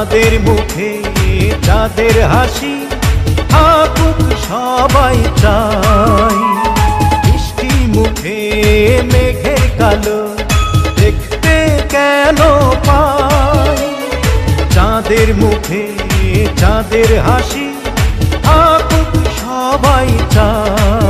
চাঁদের মুখে চাঁদের হাসি থাকুক সবাই চাই। মিষ্টি মুখে মেঘের কালো দেখতে কেন পাই? চাঁদের মুখে চাঁদের হাসি থাকুক সবাই চাই।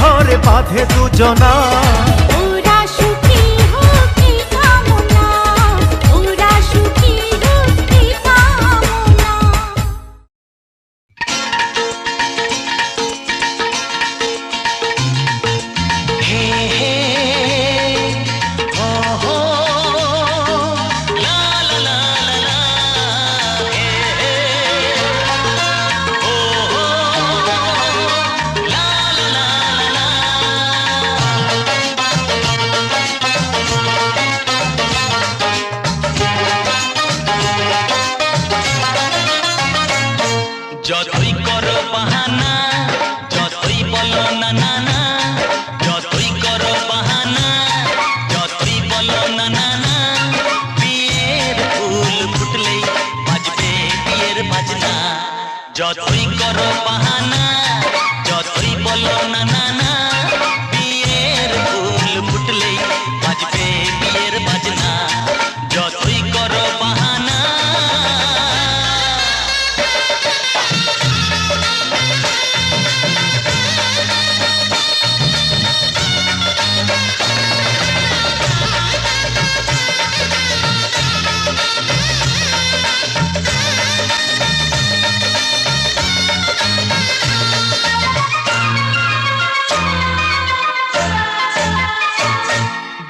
ঘর বাঁধে দুজনা। যতই করো বাহানা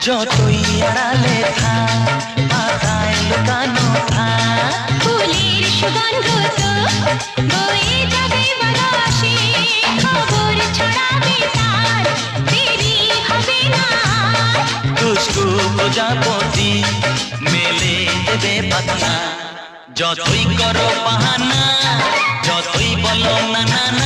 যতই আড়ালে থাক পাতায় লুকানো থাক ফুলের সুগন্ধ তো বয়ে যাবে বাতাসে খবর ছড়াবে তার দেরি হবে না। দুষ্টু প্রজাপতি মেলে দেবে পাতনা যতই করো বাহানা যতই বলো না না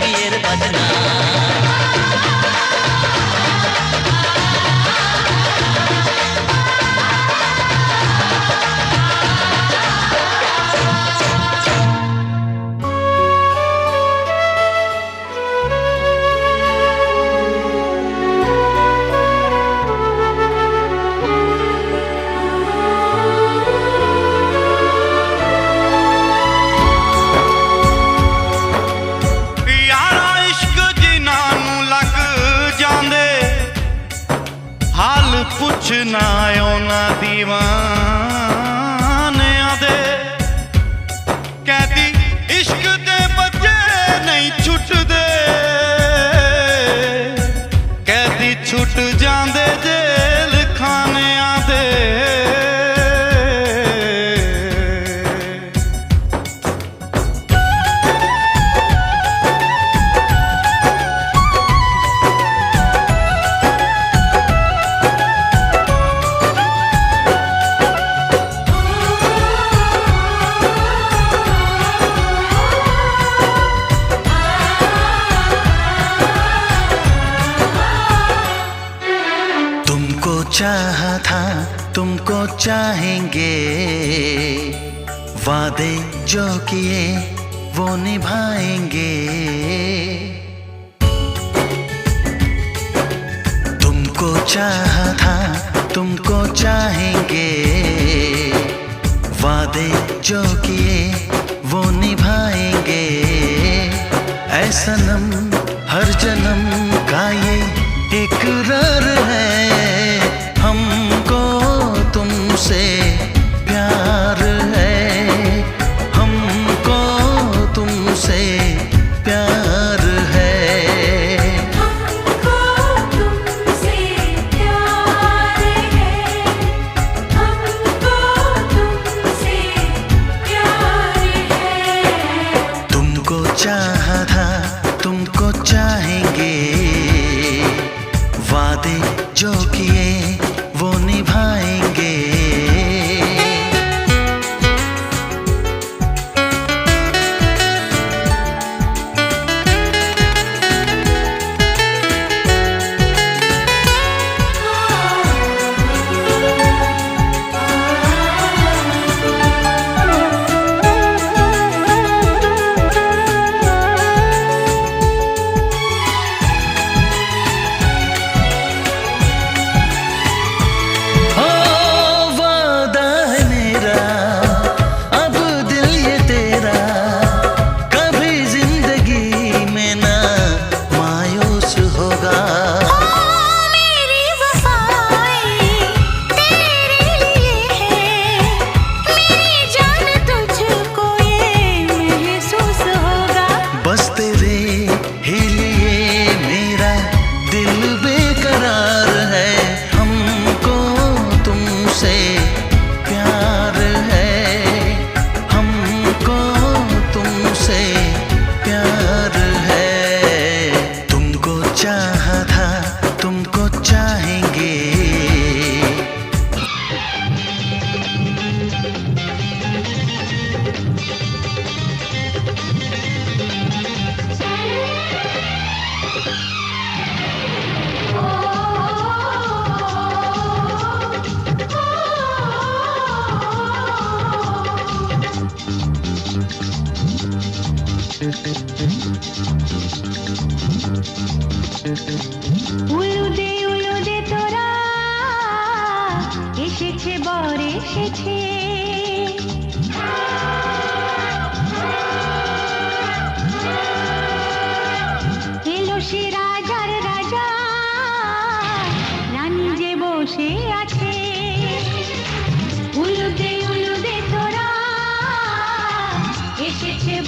বিয়ের বাজনা। ਕੁਛ ਨਾ ਉਹਨਾਂ ਦੀਵਾਨ वादे जो किए, वो निभाएँगे। तुमको चाहा था, तुमको चाहेंगे। वादे जो किए, वो निभाएँगे। ऐसा सनम हर जन्म का ये इकरार है। हमको तुमसे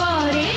বর